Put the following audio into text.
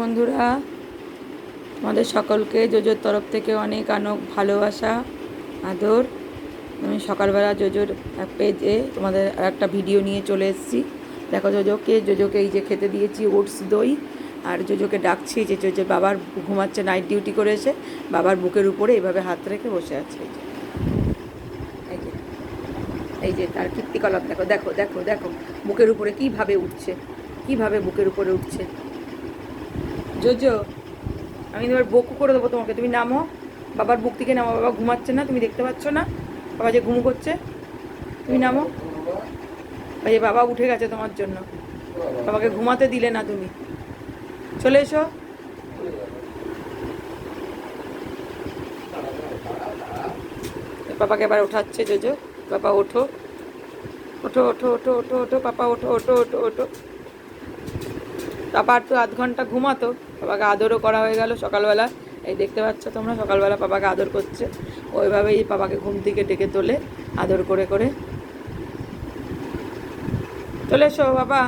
বন্ধুরা, তোমাদের সকলকে জোজোর তরফ থেকে অনেক অনেক ভালোবাসা, আদর। আমি সকালবেলা জোজোর পেজে তোমাদের একটা ভিডিও নিয়ে চলে এসেছি। দেখো জোজোকে জোজোকে এই যে খেতে দিয়েছি ওটস দই, আর জোজোকে ডাকছি যে জোজো বাবার ঘুমাচ্ছে নাইট ডিউটি করে এসে বাবার বুকের উপরে এইভাবে হাত রেখে বসে আছে। এই যে এই যে তার কীর্তিকলাপ, দেখো দেখো দেখো দেখো, বুকের উপরে কীভাবে উঠছে, কীভাবে বুকের উপরে উঠছে। জোজো, আমি তোমার বকু করে দেবো তোমাকে। তুমি নামো, বাবার বুক থেকে নামো, বাবা ঘুমাচ্ছে না, তুমি দেখতে পাচ্ছ না। বাবা যে ঘুম করছে, তুমি নামো। যে বাবা উঠে গেছে তোমার জন্য। বাবাকে ঘুমাতে দিলে না তুমি। চলে এসো। পাপাকে এবার ওঠাচ্ছে জোজো। বাবা, ওঠো। ওঠো ওঠো ওঠো ওঠো ওঠো, পাপা, ওঠো ওঠো ওঠো ওঠো। পাপা আর তো আধ ঘণ্টা ঘুমাতো। বাবাকে আদরও করা হয়ে গেল সকালবেলা। এই দেখতে পাচ্ছ তোমরা, সকালবেলা বাবাকে আদর করছে। ওইভাবেই বাবাকে ঘুম থেকে ডেকে তোলে, আদর করে করে। চলে এসো বাবা।